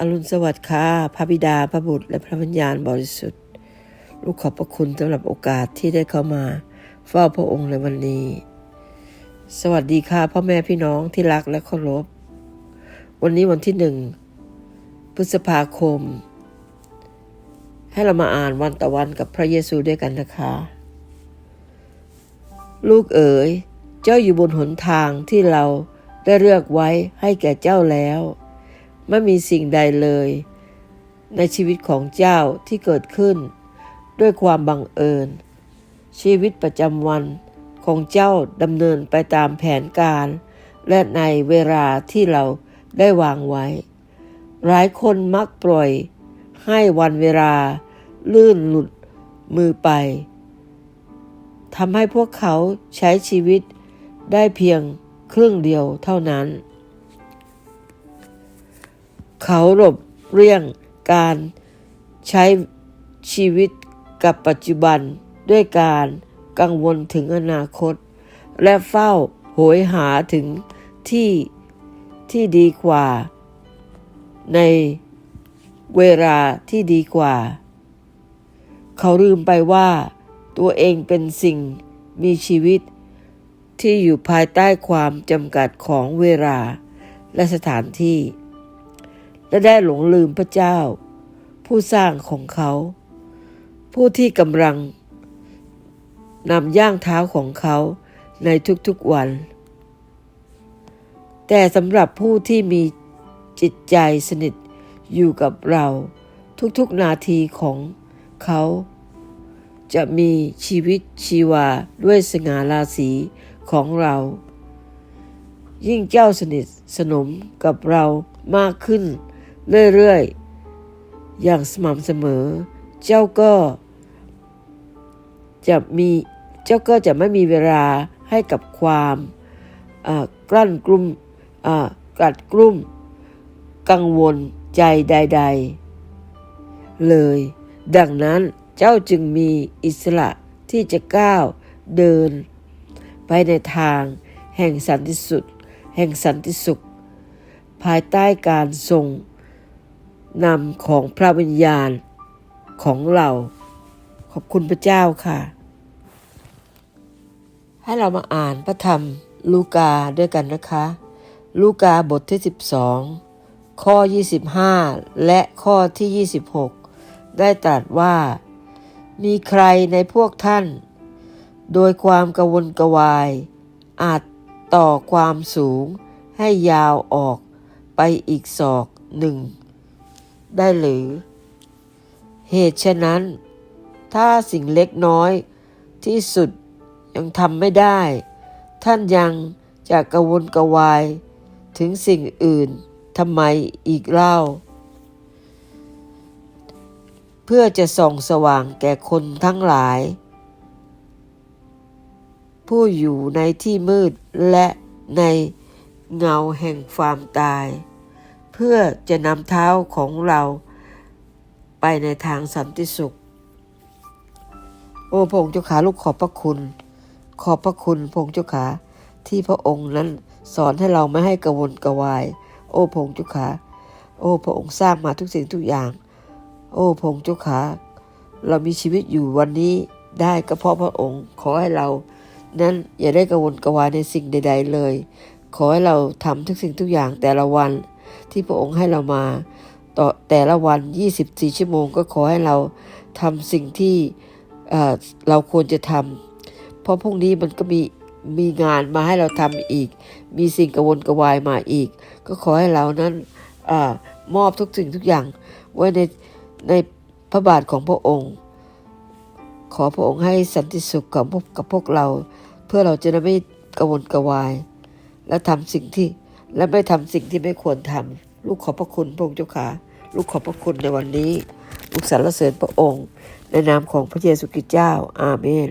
อรุณสวัสดิ์ค่ะพระบิดาพระบุตร และพระวิญญาณบริสุทธิ์ ลูกขอบพระคุณสำหรับโอกาสที่ได้เข้ามาเฝ้าพระองค์ในวันนี้ สวัสดีค่ะพ่อแม่พี่น้องที่รักและเคารพ วันนี้วันที่หนึ่งพฤษภาคม ให้เรามาอ่านวันต่อวันกับพระเยซูด้วยกันนะคะ ลูกเอ๋ย เจ้าอยู่บนหนทางที่เราได้เลือกไว้ให้แก่เจ้าแล้ว ไม่มีสิ่งใดเลย ในชีวิตของเจ้าที่เกิดขึ้น ด้วยความบังเอิญ ชีวิตประจำวันของเจ้าดำเนินไปตามแผนการ และในเวลาที่เราได้วางไว้ หลายคนมักปล่อยให้วันเวลาลื่นหลุดมือไปทำให้พวกเขาใช้ชีวิตได้เพียงครึ่งเดียวเท่านั้น เขาหลบเลี่ยงการใช้ชีวิตกับปัจจุบันด้วยการกังวลถึงอนาคต และเฝ้าโหยหาถึงที่ที่ดีกว่า ในเวลาที่ดีกว่า เขาลืมไปว่าตัวเองเป็นสิ่งมีชีวิตที่อยู่ภายใต้ความจำกัดของเวลาและสถานที่ และได้หลงลืมพระเจ้า ผู้สร้างของเขา ผู้ที่กำลังนำย่างเท้าของเขาในทุกๆวัน แต่สำหรับผู้ที่มีจิตใจสนิทอยู่กับเราทุกๆนาทีของเขา จะมีชีวิตชีวาด้วยสง่าราศีของเรา ยิ่งเจ้าสนิทสนมกับเรามากขึ้น เรื่อยๆ อย่างสม่ำเสมอ เจ้าก็จะมีเจ้าก็จะไม่มีเวลาให้กับความกลั้นกลุ่มกลัดกลุ่ม กังวลใจใด ๆ เลย ดังนั้นเจ้าจึงมีอิสระที่จะก้าวเดิน ไปในทางแห่งสันติสุขแห่งสันติสุข ภายใต้การทรง นำของพระวิญญาณของเรา ขอบคุณพระเจ้าค่ะ ให้เรามาอ่านพระธรรมลูกาด้วยกันนะคะ ลูกาบทที่ 12 ข้อ 25 และข้อที่ 26 ได้ตรัสว่า มีใครในพวกท่าน โดยความกระวนกระวาย อาจต่อความสูงให้ยาวออกไปอีกศอกหนึ่ง ได้หรือ เหตุฉะนั้น ถ้าสิ่งเล็กน้อยที่สุดยังทำไม่ได้ ท่านยังจะกระวนกระวาย ถึงสิ่งอื่นทำไมอีกเล่า เพื่อจะส่องสว่างแก่คนทั้งหลาย ผู้อยู่ในที่มืดและในเงาแห่งความตาย พื่อจะนำเท้าของเราไปในทางสันติสุข โอ้พระองค์เจ้าขาลูกขอบพระคุณ ขอบพระคุณพระองค์เจ้าขาที่พระองค์นั้นสอนให้เราไม่ให้กระวนกระวาย โอ้พระองค์เจ้าขาโอ้พระองค์สร้างมาทุกสิ่งทุกอย่าง โอ้พระองค์เจ้าขาเรามีชีวิตอยู่วันนี้ได้ก็เพราะพระองค์ขอให้เรา นั้นอย่าได้กระวนกวายในสิ่งใด ๆ เลย ขอให้เราทำทุกสิ่งทุกอย่างแต่ละวัน ที่พระองค์ให้เรามา ต่อแต่ละวัน 24 ชั่วโมงก็ขอให้เราทำสิ่งที่เราควรจะทำเพราะพรุ่งนี้มันก็มีมีงานมาให้เราทำอีก มีสิ่งกระวนกระวายมาอีก ก็ขอให้เรานั้นอมอบทุกสิ่งทุกอย่างไว้ในในพระบาทของพระองค์ ขอพระองค์ให้สันติสุขกับพวกกับพวกเรา เพื่อเราจะได้ไม่กระวนกระวาย และทำสิ่งที่ และไม่ทำสิ่งที่ไม่ควรทำลูกขอบพระคุณพระองค์เจ้าขาลูกขอบพระคุณในวันนี้ ลูกสรรเสริญพระองค์ ในนามของพระเยซูคริสต์เจ้า อาเมน